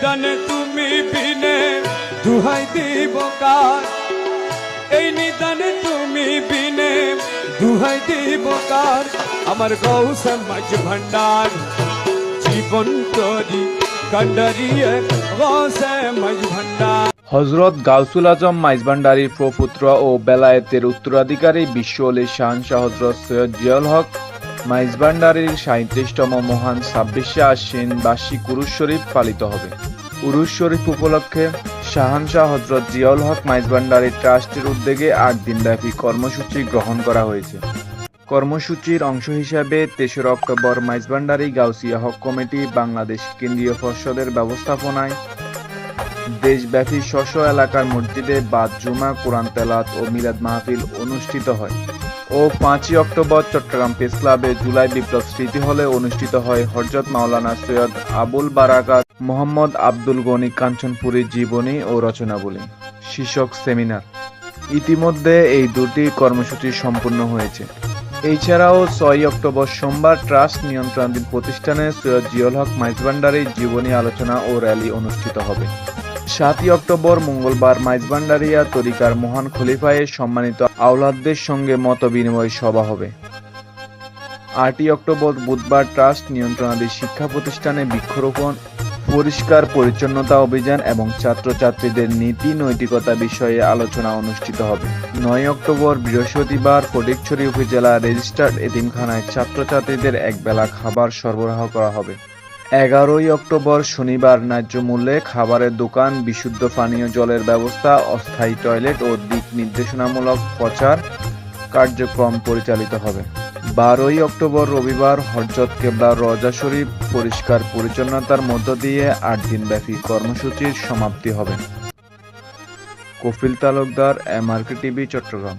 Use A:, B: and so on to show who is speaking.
A: নিদানে তুমি বিনে দুহাই দিব কার? এই নিদানে তুমি বিনে দুহাই দিব কার? আমার গৌসে মাঝ ভান্ডার জীবন তরি কন্ডারিয়ে গৌসে মাঝ ভান্ডার
B: হজরত গাউসুল আজম মাইজভান্ডারির প্রপুত্র ও বেলায়েতের উত্তরাধিকারী বিশ্ব অলি শাহনশাহ হজরত সৈয়দ জিয়াউল হক মাইজভান্ডারির সাঁত্রিশতম মহান ছাব্বিশে আশ্বিন বার্ষিক উরুস শরীফ পালিত হবে। উরুস শরীফ উপলক্ষে শাহানশাহ হজরত জিয়াউল হক মাইজভান্ডারি ট্রাস্টের উদ্যোগে আট দিনব্যাপী কর্মসূচি গ্রহণ করা হয়েছে। কর্মসূচির অংশ হিসাবে তেসরা অক্টোবর মাইজভান্ডারি গাউসিয়া হক কমিটি বাংলাদেশ কেন্দ্রীয় পর্ষদের ব্যবস্থাপনায় দেশব্যাপী স্ব এলাকার মসজিদে বাদ জুমা, কোরআন তেলাত ও মিলাদ মাহফিল অনুষ্ঠিত হয় ও পাঁচই অক্টোবর চট্টগ্রাম প্রেস ক্লাবে জুলাই বিপ্লব স্মৃতি হলে অনুষ্ঠিত হয় হরজত মাওলানা সৈয়দ আবুল বারাকাত মোহাম্মদ আব্দুল গনি কাঞ্চনপুরীর জীবনী ও রচনাবলী, শীর্ষক সেমিনার। ইতিমধ্যে এই দুটি কর্মসূচি সম্পূর্ণ হয়েছে। এছাড়াও ছয় অক্টোবর সোমবার ট্রাস্ট নিয়ন্ত্রণাধীন প্রতিষ্ঠানে সৈয়দ জিয়ল হক মাইজভান্ডারির জীবনী আলোচনা ও র্যালি অনুষ্ঠিত হবে। সাতই অক্টোবর মঙ্গলবার মাইজভান্ডারিয়া তরিকার মহান খলিফায়ে সম্মানিত আওলাদদের সঙ্গে মত বিনিময় সভা হবে। আটই অক্টোবর বুধবার ট্রাস্ট নিয়ন্ত্রণাধীন শিক্ষা প্রতিষ্ঠানে বৃক্ষরোপণ, পরিষ্কার পরিচ্ছন্নতা অভিযান এবং ছাত্রছাত্রীদের নীতি নৈতিকতা বিষয়ে আলোচনা অনুষ্ঠিত হবে। নয় অক্টোবর বৃহস্পতিবার ফটিকছড়ি উপজেলা রেজিস্টার্ড এতিমখানায় ছাত্রছাত্রীদের একবেলা খাবার সরবরাহ করা হবে। এগারোই অক্টোবর শনিবার ন্যায্য মূল্যে খাবারের দোকান, বিশুদ্ধ পানীয় জলের ব্যবস্থা, অস্থায়ী টয়লেট ও দিক নির্দেশনামূলক প্রচার কার্যক্রম পরিচালিত হবে। বারোই অক্টোবর রবিবার হরজত কেবলা রজা শরীফ পরিষ্কার পরিচ্ছন্নতার মধ্য দিয়ে আট দিনব্যাপী কর্মসূচির সমাপ্তি হবে। Kafil Talukdar, MRK TV, Chattogram.